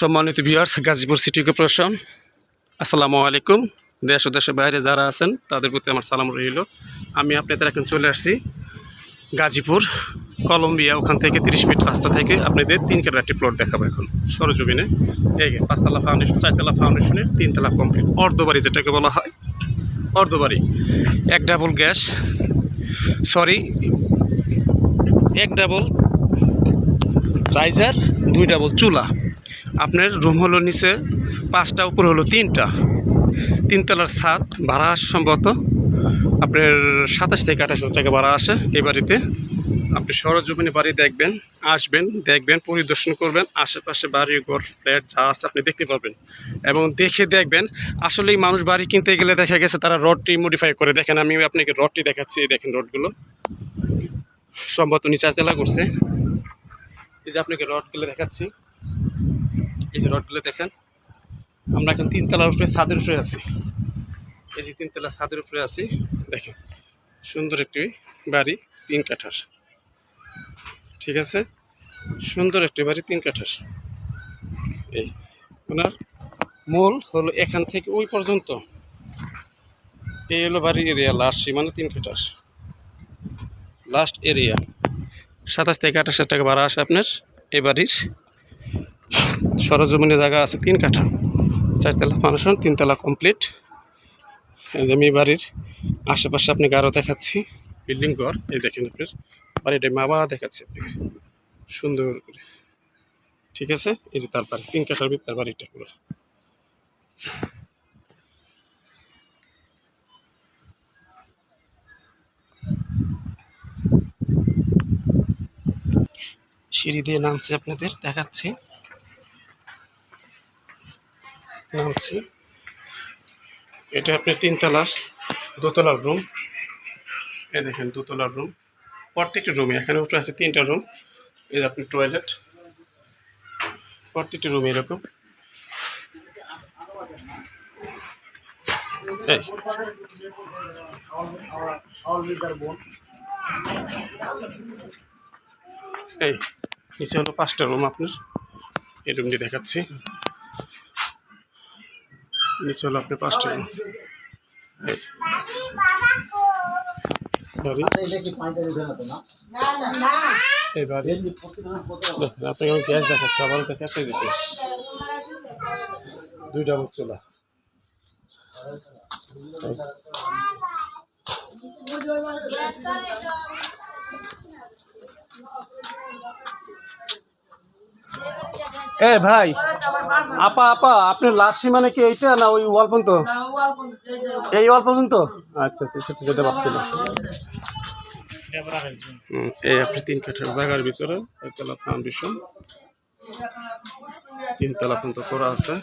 সম্মানিত viewers Gazipur city corporation আসসালামু আলাইকুম। দেশ ও দেশের বাইরে যারা আছেন, তাদের প্রতি আমার সালাম রইল। আমি আপনাদের এখন চলে আসছি গাজীপুর, কলম্বিয়া, ওখান থেকে তিরিশ মিনিট রাস্তা থেকে আপনাদের তিন কাটার একটি প্লট দেখাবো এখন, সরজমিনে। এই পাঁচতলা ফাউন্ডেশন চারতলা ফাউন্ডেশনের তিনতলা কমপ্লিট অর্ধবাড়ি যেটাকে বলা হয়, অর্ধবাড়ি। এক ডাবল গ্যাস সরি এক ডাবল রাইজার দুই ডাবল চুলা। আপনার রুম হলো নিচে, পাঁচটা, উপর হলো তিনটা। তিনতলার ছাদ, ভাড়া আসে সম্ভবত। আপনার সাতাশ থেকে আঠাশ হাজার টাকা ভাড়া আসে এই বাড়িতে। আপনি সরজমিনে বাড়ি দেখবেন, আসবেন, দেখবেন, পরিদর্শন করবেন। আশেপাশে বাড়ি, ঘর, ফ্ল্যাট যা আছে আপনি দেখতে পাবেন এবং দেখে দেখবেন আসলেই মানুষ বাড়ি কিনতে গেলে দেখা গেছে তারা রডটি মডিফাই করে। দেখেন, আমি আপনাকে রডটি দেখাচ্ছি দেখেন রডগুলো। সম্ভবত নিচার তেলা করছে। এই যে আপনাকে রডগুলো দেখাচ্ছি। এই যে রডগুলো দেখেন, আমরা এখন তিনতলার উপরে ছাদের উপরে আছি। এই যে তিনতলা ছাদের উপরে আছি, দেখেন, সুন্দর একটি বাড়ি, তিন কাঠার। ঠিক আছে? সুন্দর একটি বাড়ি, তিন কাঠার। এই, ওনার মূল হলো এখান থেকে ওই পর্যন্ত। এই হলো বাড়ির এরিয়া লাস্ট সীমানা তিন কাঠার। লাস্ট এরিয়া সাতাশ থেকে আঠাশ হাজার টাকা ভাড়া আসে আপনার এ বাড়ির। সরজমিনে জায়গা আছে তিন কাঠা, চারতলা ফাউন্ডেশন তিনতলা কমপ্লিট আমি বাড়ির আশেপাশে আপনাকে আরও দেখাচ্ছি বিল্ডিং ঘর, এই দেখেন আপনার বাড়িটা আবার দেখাচ্ছি আপনাকে, সুন্দর করে। ঠিক আছে? এই যে তার বাড়ি, তিন কাঠার ভিতর তার বাড়িটা পুরো। সিঁড়ি দিয়ে নামছি আপনাদের, দেখাচ্ছি। নামছি। এটা আপনার তিনতলার দোতলার রুম এ দেখেন, দোতলার রুম প্রত্যেকটা রুমে এখানে উপরে আছে তিনটা রুম এর যে আপনার টয়লেট প্রত্যেকটা রুম এরকম। এই। নিচে হলো পাঁচটা রুম আপনার। এই রুমটি দেখাচ্ছি। নিচে হলো বাড়ি? দেখেন আপনাকে আমি গ্যাস দেখাচ্ছি দিতে। দুইটা মুখ চোলা। এ ভাই আপা আপা আপনার লাস্ট মানে কি এইটা না ওই ওয়াল পর্যন্ত? এই ওয়াল পর্যন্ত? আচ্ছা আচ্ছা সেটা পারছিলাম হুম, এই তিন জায়গার ভিতরে তিনতলা করা আছে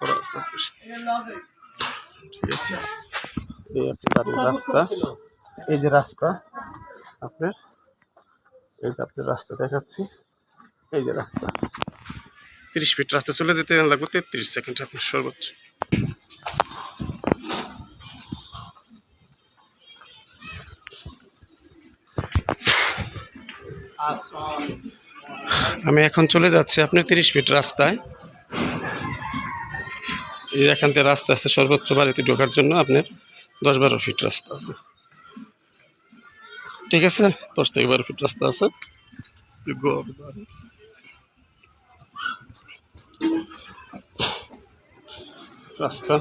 করা আছে। এই রাস্তা এই যে রাস্তা আপনার এই যে আপনার রাস্তা দেখাচ্ছি। এই যে রাস্তা। তিরিশ ফিট রাস্তা চলে যেতে লাগবে, তেত্রিশ সেকেন্ড আপনার সর্বোচ্চ। আমি এখন চলে যাচ্ছি আপনি তিরিশ ফিট রাস্তায়। এই এখান থেকে রাস্তা আছে, সর্বোচ্চ বাড়িতে ঢোকার জন্য আপনার দশ বারো ফিট রাস্তা আছে। ঠিক আছে, দশ থেকে বারো ফিট রাস্তা আছে। রাস্তা।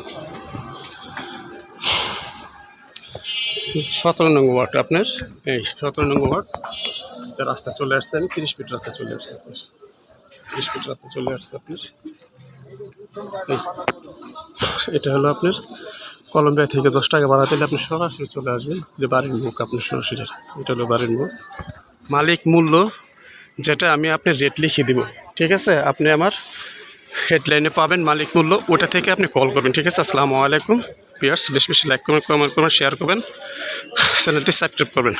সতেরো নং ওয়ার্ড আপনার? এই সতেরো নং ওয়ার্ড। রাস্তা চলে আসছে, আমি তিরিশ ফিট রাস্তা চলে আসছে আপনার। তিরিশ ফিট রাস্তা চলে আসছে আপনার। এটা হলো আপনার কলম্বিয়া থেকে দশ টাকা ভাড়া দিলে আপনি সরাসরি চলে আসবেন, যে বাড়ির মুখ আপনার সরাসরি। এটা হলো বাড়ির মুখ। মালিক মূল্য যেটা আমি আপনি রেট লিখে দিব, ঠিক আছে? আপনি আমার হেডলাইনে পাবেন মালিক মূল্য, ওটা থেকে আপনি কল করবেন, ঠিক আছে? আসসালামু আলাইকুম পিয়ার্স বেশ বেশি লাইক করবেন কমেন্ট করবেন শেয়ার করবেন চ্যানেলটি সাবস্ক্রাইব করবেন।